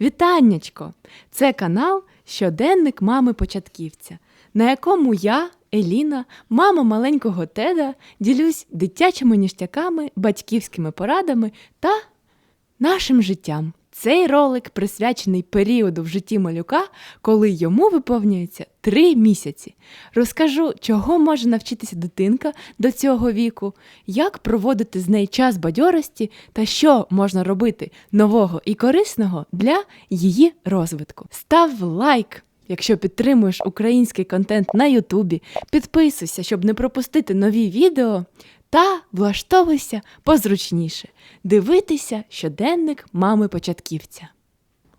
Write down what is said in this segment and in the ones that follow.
Вітаннячко! Це канал Щоденник мами початківця, на якому я, Еліна, мама маленького Теда, ділюсь дитячими ніштяками, батьківськими порадами та нашим життям. Цей ролик присвячений періоду в житті малюка, коли йому виповнюється три місяці. Розкажу, чого може навчитися дитинка до цього віку, як проводити з нею час бадьорості та що можна робити нового і корисного для її розвитку. Став лайк! Якщо підтримуєш український контент на Ютубі, підписуйся, щоб не пропустити нові відео. Та влаштовуйся позручніше. Дивитися щоденник мами початківця.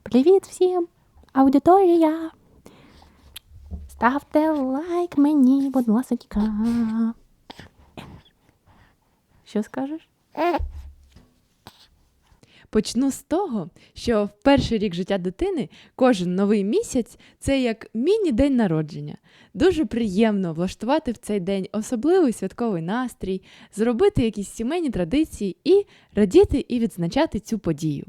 Привіт всім, аудиторія! Ставте лайк мені, будь ласка. Що скажеш? Почну з того, що в перший рік життя дитини кожен новий місяць це як міні-день народження. Дуже приємно влаштувати в цей день особливий святковий настрій, зробити якісь сімейні традиції і радіти і відзначати цю подію.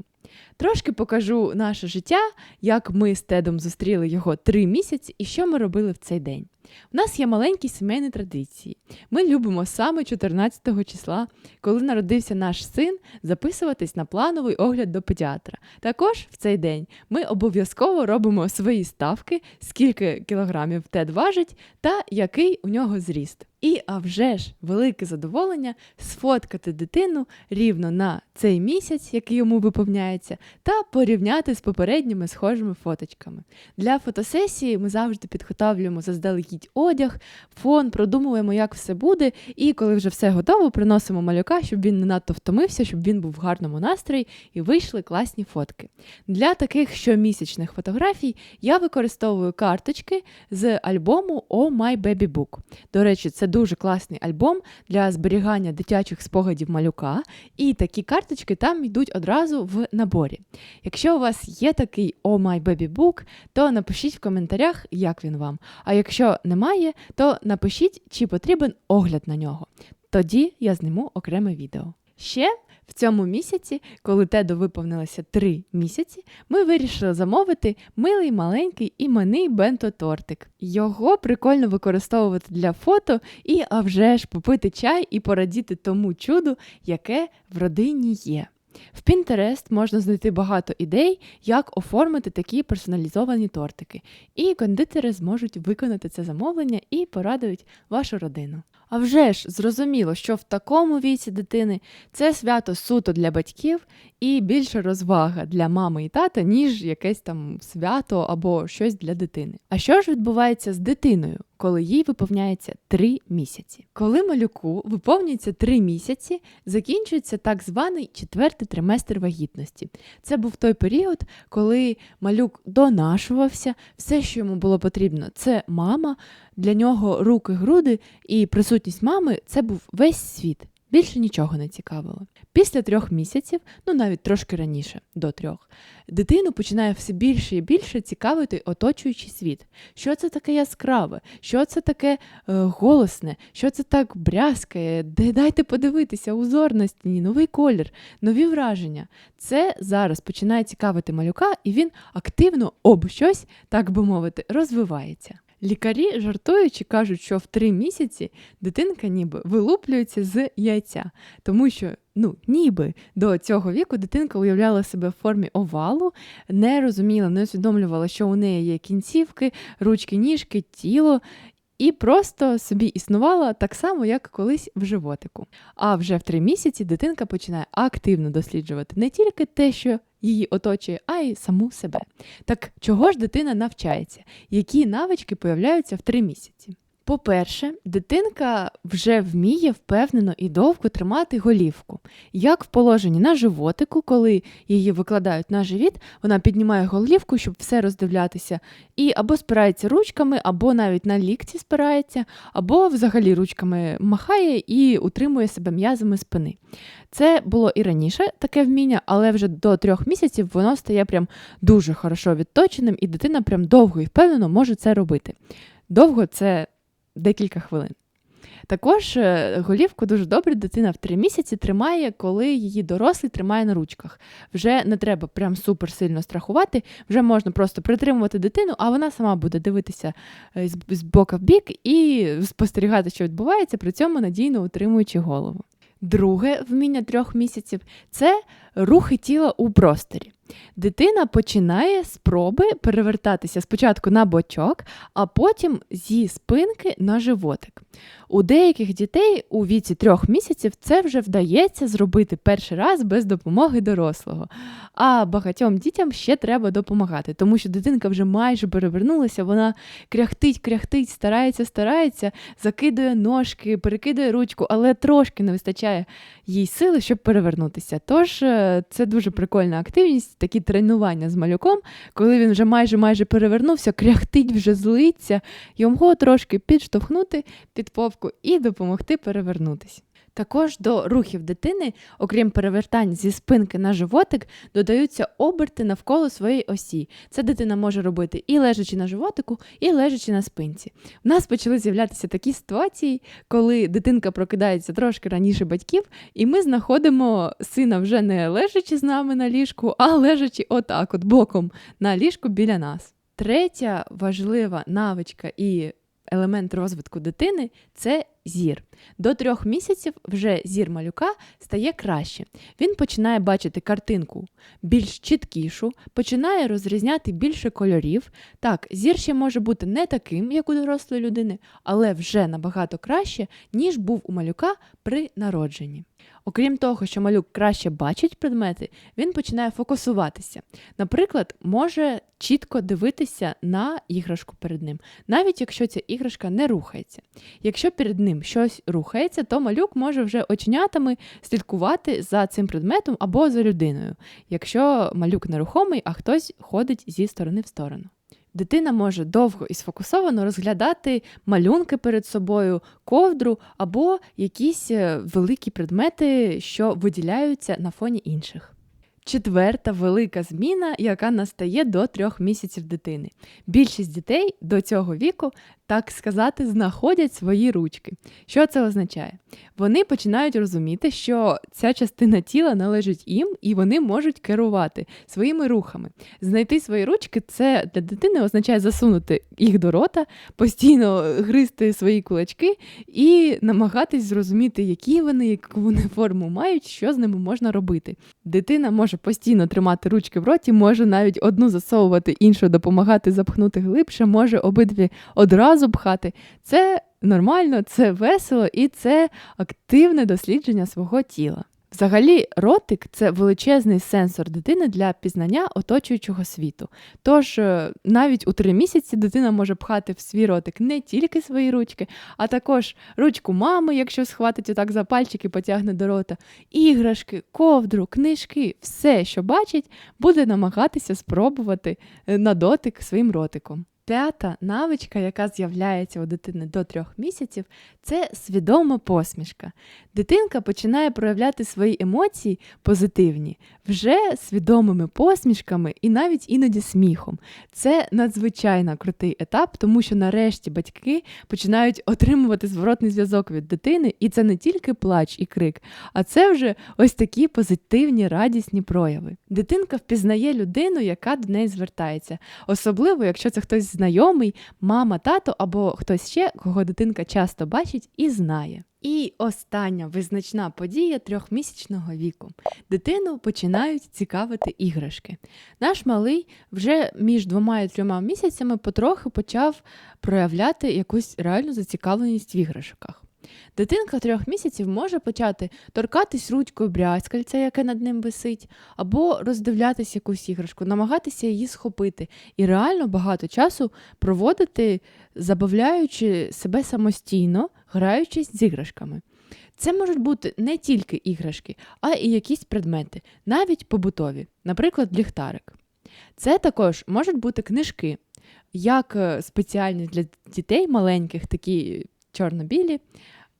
Трошки покажу наше життя, як ми з Тедом зустріли його три місяці і що ми робили в цей день. У нас є маленькі сімейні традиції. Ми любимо саме 14 числа, коли народився наш син, записуватись на плановий огляд до педіатра. Також в цей день ми обов'язково робимо свої ставки, скільки кілограмів Тед важить та який у нього зріст. І а вже ж велике задоволення сфоткати дитину рівно на цей місяць, який йому виповняється, та порівняти з попередніми схожими фоточками. Для фотосесії ми завжди підготовлюємо заздалегідь одяг, фон, продумуємо, як все буде, і коли вже все готово, приносимо малюка, щоб він не надто втомився, щоб він був в гарному настрої і вийшли класні фотки. Для таких щомісячних фотографій я використовую карточки з альбому Oh My Baby Book. До речі, це дуже класний альбом для зберігання дитячих спогадів малюка, і такі карточки там йдуть одразу в наборі. Якщо у вас є такий Oh My Baby Book, то напишіть в коментарях, як він вам. А якщо немає, то напишіть, чи потрібен огляд на нього. Тоді я зніму окреме відео. Ще в цьому місяці, коли Теду виповнилося 3 місяці, ми вирішили замовити милий маленький іменний бенто-тортик. Його прикольно використовувати для фото і, а вже ж, попити чай і порадіти тому чуду, яке в родині є. В Pinterest можна знайти багато ідей, як оформити такі персоналізовані тортики, і кондитери зможуть виконати це замовлення і порадують вашу родину. А вже ж зрозуміло, що в такому віці дитини це свято суто для батьків і більше розвага для мами і тата, ніж якесь там свято або щось для дитини. А що ж відбувається з дитиною, коли їй виповняється 3 місяці? Коли малюку виповнюється 3 місяці, закінчується так званий четвертий триместр вагітності. Це був той період, коли малюк донашувався, все, що йому було потрібно, це мама. Для нього руки, груди і присутність мами це був весь світ. Більше нічого не цікавило. Після трьох місяців, ну навіть трошки раніше, до трьох, дитину починає все більше і більше цікавити оточуючий світ. Що це таке яскраве, що це таке е, голосне, що це так брязкає, де дайте подивитися, узор на стіні, новий колір, нові враження. Це зараз починає цікавити малюка, і він активно об щось, так би мовити, розвивається. Лікарі, жартуючи, кажуть, що в три місяці дитинка ніби вилуплюється з яйця, тому що ну, ніби до цього віку дитинка уявляла себе в формі овалу, не розуміла, не усвідомлювала, що у неї є кінцівки, ручки, ніжки, тіло. І просто собі існувала так само, як колись в животику. А вже в три місяці дитинка починає активно досліджувати не тільки те, що її оточує, а й саму себе. Так чого ж дитина навчається? Які навички появляються в три місяці? По-перше, дитинка вже вміє впевнено і довго тримати голівку. Як в положенні на животику, коли її викладають на живіт, вона піднімає голівку, щоб все роздивлятися, і або спирається ручками, або навіть на лікті спирається, або взагалі ручками махає і утримує себе м'язами спини. Це було і раніше таке вміння, але вже до трьох місяців воно стає прям дуже хорошо відточеним, і дитина прям довго і впевнено може це робити. Довго це декілька хвилин. Також е, голівку дуже добре дитина в 3 місяці тримає, коли її дорослий тримає на ручках. Вже не треба прям супер сильно страхувати, вже можна просто притримувати дитину, а вона сама буде дивитися е, з бока в бік і спостерігати, що відбувається, при цьому надійно утримуючи голову. Друге вміння трьох місяців це рухи тіла у просторі. Дитина починає спроби перевертатися спочатку на бочок, а потім зі спинки на животик. У деяких дітей у віці трьох місяців це вже вдається зробити перший раз без допомоги дорослого. А багатьом дітям ще треба допомагати, тому що дитинка вже майже перевернулася, вона кряхтить, кряхтить, старається, старається, закидує ножки, перекидує ручку, але трошки не вистачає їй сили, щоб перевернутися. Тож е, це дуже прикольна активність, такі тренування з малюком, коли він вже майже майже перевернувся, кряхтить, вже злиться, його трошки підштовхнути під попку і допомогти перевернутися. Також до рухів дитини, окрім перевертань зі спинки на животик, додаються оберти навколо своєї осі. Це дитина може робити і лежачи на животику, і лежачи на спинці. У нас почали з'являтися такі ситуації, коли дитинка прокидається трошки раніше батьків, і ми знаходимо сина вже не лежачи з нами на ліжку, а лежачи отак, от боком на ліжку біля нас. Третя важлива навичка і елемент розвитку дитини це зір. До трьох місяців вже зір малюка стає краще. Він починає бачити картинку більш чіткішу, починає розрізняти більше кольорів. Так, зір ще може бути не таким, як у дорослої людини, але вже набагато краще, ніж був у малюка при народженні. Окрім того, що малюк краще бачить предмети, він починає фокусуватися. Наприклад, може чітко дивитися на іграшку перед ним, навіть якщо ця іграшка не рухається. Якщо перед ним щось рухається, то малюк може вже оченятами слідкувати за цим предметом або за людиною, якщо малюк нерухомий, а хтось ходить зі сторони в сторону. Дитина може довго і сфокусовано розглядати малюнки перед собою, ковдру або якісь е, великі предмети, що виділяються на фоні інших. Четверта велика зміна, яка настає до трьох місяців дитини. Більшість дітей до цього віку, так сказати, знаходять свої ручки. Що це означає? Вони починають розуміти, що ця частина тіла належить їм, і вони можуть керувати своїми рухами. Знайти свої ручки це для дитини означає засунути їх до рота, постійно гризти свої кулачки і намагатись зрозуміти, які вони, яку вони форму мають, що з ними можна робити. Дитина може постійно тримати ручки в роті, може навіть одну засовувати, іншу допомагати запхнути глибше, може обидві одразу пхати. Це нормально, це весело і це активне дослідження свого тіла. Взагалі, ротик це величезний сенсор дитини для пізнання оточуючого світу. Тож е, навіть у три місяці дитина може пхати в свій ротик не тільки свої ручки, а також ручку мами, якщо схватить отак за пальчик і потягне до рота, іграшки, ковдру, книжки, все, що бачить, буде намагатися спробувати е, на дотик своїм ротиком. П'ята навичка, яка з'являється у дитини до трьох місяців, це свідома посмішка. Дитинка починає проявляти свої емоції позитивні вже свідомими посмішками і навіть іноді сміхом. Це надзвичайно крутий етап, тому що нарешті батьки починають отримувати зворотний зв'язок від дитини, і це не тільки плач і крик, а це вже ось такі позитивні радісні прояви. Дитинка впізнає людину, яка до неї звертається, особливо, якщо це хтось знайомий, мама, тато або хтось ще, кого дитинка часто бачить і знає. І остання визначна подія трьохмісячного віку. Дитину починають цікавити іграшки. Наш малий вже між двома і трьома місяцями потрохи почав проявляти якусь реальну зацікавленість в іграшках. Дитинка трьох місяців може почати торкатись ручкою брязкальця, яке над ним висить, або роздивлятись якусь іграшку, намагатися її схопити і реально багато часу проводити, забавляючи себе самостійно, граючись з іграшками. Це можуть бути не тільки іграшки, а і якісь предмети, навіть побутові, наприклад, ліхтарик. Це також можуть бути книжки, як е, спеціальні для дітей маленьких, такі чорно-білі,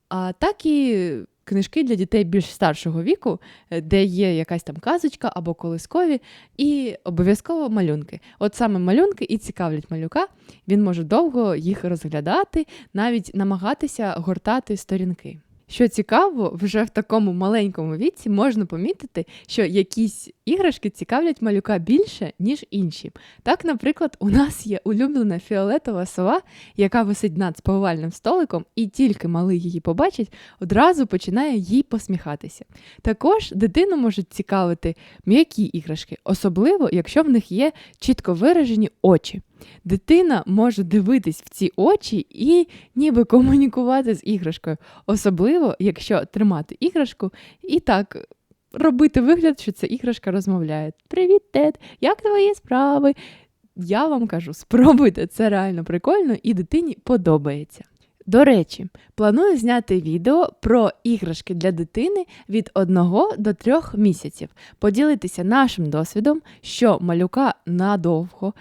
а так і книжки для дітей більш старшого віку, е, де є якась там казочка або колискові, і обов'язково малюнки. От саме малюнки і цікавлять малюка. Він може довго їх розглядати, навіть намагатися гортати сторінки. Що цікаво, вже в такому маленькому віці можна помітити, що якісь іграшки цікавлять малюка більше, ніж інші. Так, наприклад, у нас є улюблена фіолетова сова, яка висить над сповивальним столиком, і тільки малий її побачить, одразу починає їй посміхатися. Також дитину можуть цікавити м'які іграшки, особливо якщо в них є чітко виражені очі. Дитина може дивитись в ці очі і ніби комунікувати з іграшкою, особливо якщо тримати іграшку і так робити вигляд, що ця іграшка розмовляє. Привіт, Тед, як твої справи? Я вам кажу, спробуйте, це реально прикольно і дитині подобається. До речі, планую зняти відео про іграшки для дитини від 1 до 3 місяців, поділитися нашим досвідом, що малюка надовго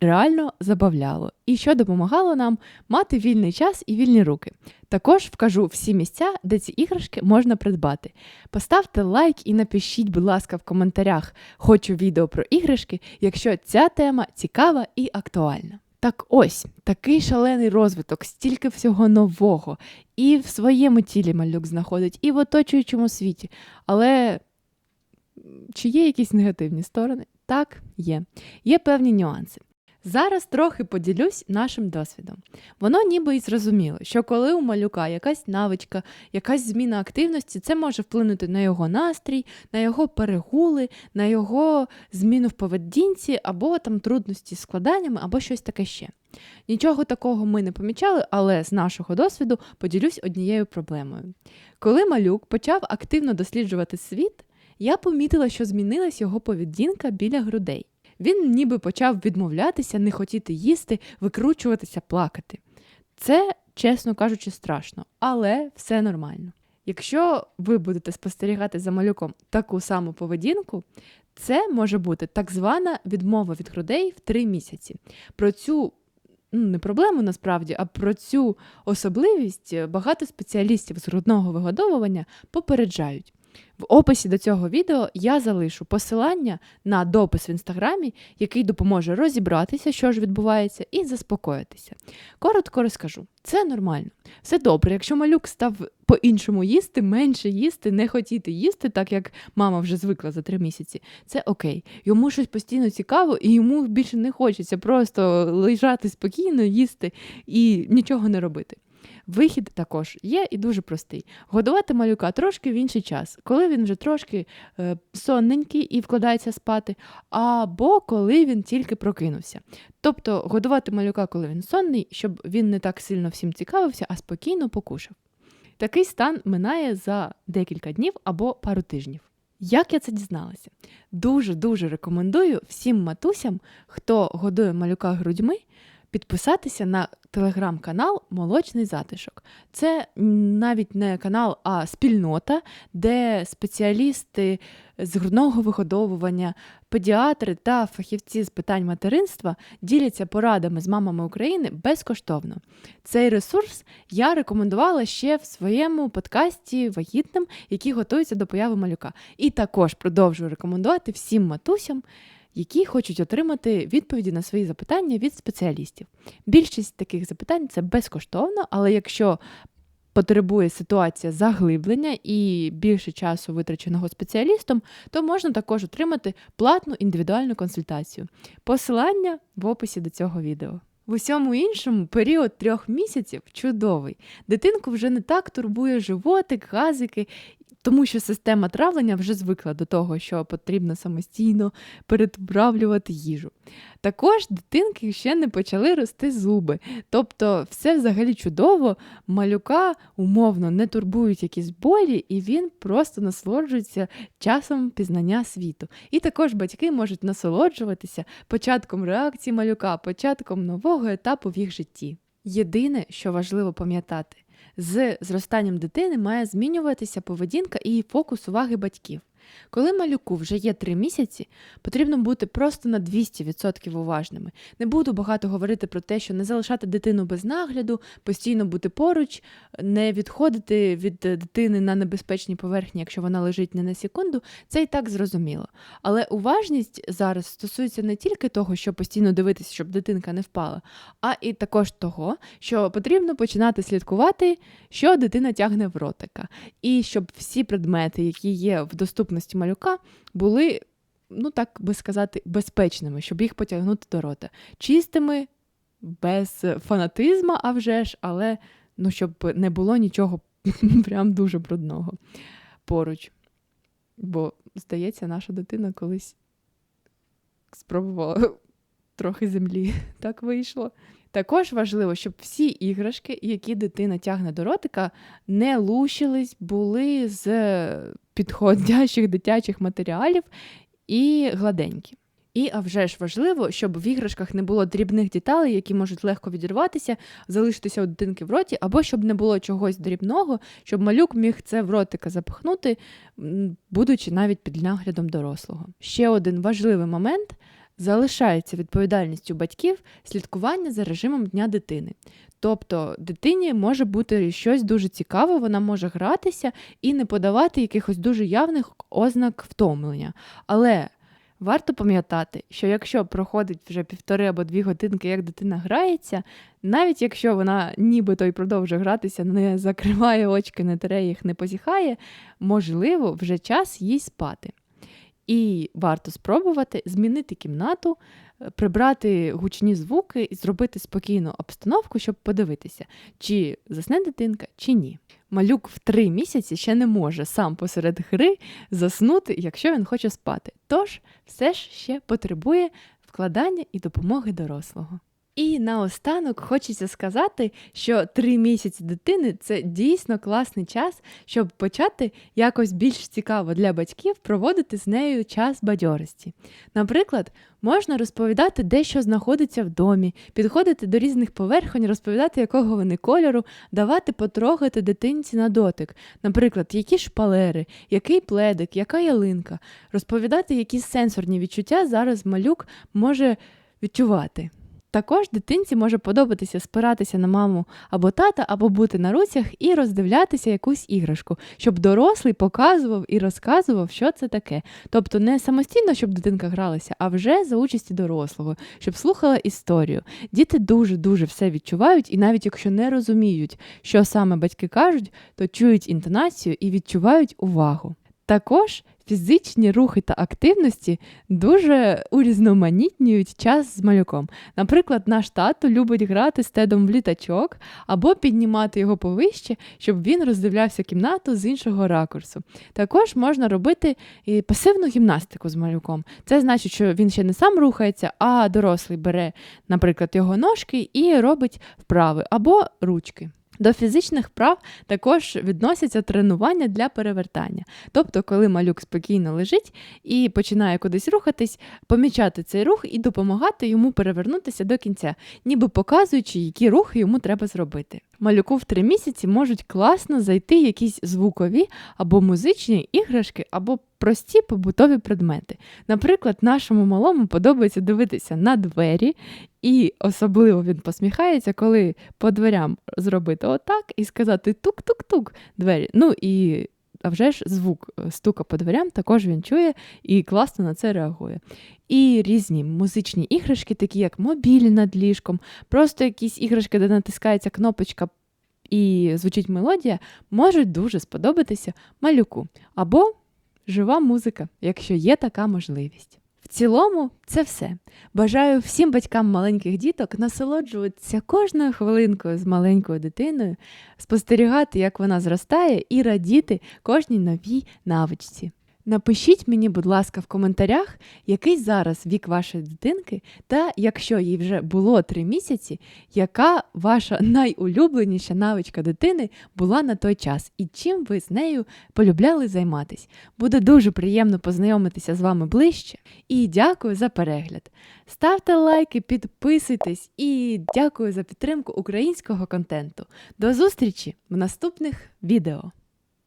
реально забавляло і що допомагало нам мати вільний час і вільні руки. Також вкажу всі місця, де ці іграшки можна придбати. Поставте лайк і напишіть, будь ласка, в коментарях хочу відео про іграшки, якщо ця тема цікава і актуальна. Так ось такий шалений розвиток, стільки всього нового, і в своєму тілі малюк знаходить, і в оточуючому світі. Але чи є якісь негативні сторони? Так, є. Є певні нюанси. Зараз трохи поділюсь нашим досвідом. Воно ніби і зрозуміло, що коли у малюка якась навичка, якась зміна активності, це може вплинути на його настрій, на його перегули, на його зміну в поведінці, або там трудності з складаннями, або щось таке ще. Нічого такого ми не помічали, але з нашого досвіду поділюсь однією проблемою. Коли малюк почав активно досліджувати світ, я помітила, що змінилась його поведінка біля грудей. Він ніби почав відмовлятися, не хотіти їсти, викручуватися, плакати. Це, чесно кажучи, страшно, але все нормально. Якщо ви будете спостерігати за малюком таку саму поведінку, це може бути так звана відмова від грудей в три місяці. Про цю ну, не проблему насправді, а про цю особливість багато спеціалістів з грудного вигодовування попереджають. В описі до цього відео я залишу посилання на допис в інстаграмі, який допоможе розібратися, що ж відбувається, і заспокоїтися. Коротко розкажу: це нормально, все добре. Якщо малюк став по-іншому їсти, менше їсти, не хотіти їсти, так як мама вже звикла за три місяці, це окей. Йому щось постійно цікаво, і йому більше не хочеться просто лежати спокійно, їсти і нічого не робити. Вихід також є і дуже простий. Годувати малюка трошки в інший час, коли він вже трошки е, сонненький і вкладається спати, або коли він тільки прокинувся. Тобто годувати малюка, коли він сонний, щоб він не так сильно всім цікавився, а спокійно покушав. Такий стан минає за декілька днів або пару тижнів. Як я це дізналася? Дуже-дуже рекомендую всім матусям, хто годує малюка грудьми, підписатися на телеграм-канал Молочний затишок. Це навіть не канал, а спільнота, де спеціалісти з грудного вигодовування, педіатри та фахівці з питань материнства діляться порадами з мамами України безкоштовно. Цей ресурс я рекомендувала ще в своєму подкасті вагітним, які готуються до появи малюка. І також продовжую рекомендувати всім матусям які хочуть отримати відповіді на свої запитання від спеціалістів. Більшість таких запитань це безкоштовно, але якщо потребує ситуація заглиблення і більше часу витраченого спеціалістом, то можна також отримати платну індивідуальну консультацію. Посилання в описі до цього відео. В усьому іншому період трьох місяців чудовий. Дитинку вже не так турбує животик, газики тому що система травлення вже звикла до того, що потрібно самостійно перетравлювати їжу. Також дитинки ще не почали рости зуби. Тобто, все взагалі чудово, малюка умовно не турбують якісь болі, і він просто насолоджується часом пізнання світу. І також батьки можуть насолоджуватися початком реакції малюка, початком нового етапу в їх житті. Єдине, що важливо пам'ятати, з зростанням дитини має змінюватися поведінка і фокус уваги батьків. Коли малюку вже є 3 місяці, потрібно бути просто на 200% уважними. Не буду багато говорити про те, що не залишати дитину без нагляду, постійно бути поруч, не відходити від дитини на небезпечній поверхні, якщо вона лежить не на секунду, це і так зрозуміло. Але уважність зараз стосується не тільки того, що постійно дивитися, щоб дитинка не впала, а і також того, що потрібно починати слідкувати, що дитина тягне в ротика, і щоб всі предмети, які є в доступності малюка, були, ну так би сказати, безпечними, щоб їх потягнути до рота, чистими, без фанатизму, а вже ж, але ну, щоб не було нічого прям дуже брудного поруч. Бо, здається, наша дитина колись спробувала трохи землі. Так вийшло. Також важливо, щоб всі іграшки, які дитина тягне до ротика, не лущились, були з підходящих дитячих матеріалів і гладенькі. І а вже ж важливо, щоб в іграшках не було дрібних деталей, які можуть легко відірватися, залишитися у дитинки в роті, або щоб не було чогось дрібного, щоб малюк міг це в ротика запихнути, будучи навіть під наглядом дорослого. Ще один важливий момент залишається відповідальністю батьків слідкування за режимом дня дитини. Тобто дитині може бути щось дуже цікаве, вона може гратися і не подавати якихось дуже явних ознак втомлення. Але варто пам'ятати, що якщо проходить вже півтори або дві годинки, як дитина грається, навіть якщо вона нібито й продовжує гратися, не закриває очки, не тере їх, не позіхає, можливо, вже час їй спати. І варто спробувати змінити кімнату, е, прибрати гучні звуки і зробити спокійну обстановку, щоб подивитися, чи засне дитинка, чи ні. Малюк в три місяці ще не може сам посеред гри заснути, якщо він хоче спати. Тож все ж ще потребує вкладання і допомоги дорослого. І наостанок хочеться сказати, що три місяці дитини це дійсно класний час, щоб почати якось більш цікаво для батьків проводити з нею час бадьорості. Наприклад, можна розповідати, де що знаходиться в домі, підходити до різних поверхонь, розповідати, якого вони кольору, давати потрогати дитинці на дотик. Наприклад, які шпалери, який пледик, яка ялинка, розповідати, які сенсорні відчуття зараз малюк може відчувати. Також дитинці може подобатися спиратися на маму або тата, або бути на руцях і роздивлятися якусь іграшку, щоб дорослий показував і розказував, що це таке. Тобто не самостійно, щоб дитинка гралася, а вже за участі дорослого, щоб слухала історію. Діти дуже-дуже все відчувають, і навіть якщо не розуміють, що саме батьки кажуть, то чують інтонацію і відчувають увагу. Також фізичні рухи та активності дуже урізноманітнюють час з малюком. Наприклад, наш тато любить грати з тедом в літачок або піднімати його повище, щоб він роздивлявся кімнату з іншого ракурсу. Також можна робити і пасивну гімнастику з малюком. Це значить, що він ще не сам рухається, а дорослий бере, наприклад, його ножки і робить вправи або ручки. До фізичних вправ також відносяться тренування для перевертання. Тобто, коли малюк спокійно лежить і починає кудись рухатись, помічати цей рух і допомагати йому перевернутися до кінця, ніби показуючи, які рухи йому треба зробити. Малюку в три місяці можуть класно зайти якісь звукові або музичні іграшки, або прості побутові предмети. Наприклад, нашому малому подобається дивитися на двері, і особливо він посміхається, коли по дверям зробити отак і сказати тук-тук-тук двері. Ну і а вже ж звук е, стука по дверям також він чує і класно на це реагує. І різні музичні іграшки, такі як мобіль над ліжком, просто якісь іграшки, де натискається кнопочка і звучить мелодія, можуть дуже сподобатися малюку. Або жива музика, якщо є така можливість. В цілому, це все. Бажаю всім батькам маленьких діток насолоджуватися кожною хвилинкою з маленькою дитиною, спостерігати, як вона зростає, і радіти кожній новій навичці. Напишіть мені, будь ласка, в коментарях, який зараз вік вашої дитинки, та якщо їй вже було 3 місяці, яка ваша найулюбленіша навичка дитини була на той час, і чим ви з нею полюбляли займатись. Буде дуже приємно познайомитися з вами ближче. І дякую за перегляд. Ставте лайки, підписуйтесь і дякую за підтримку українського контенту. До зустрічі в наступних відео.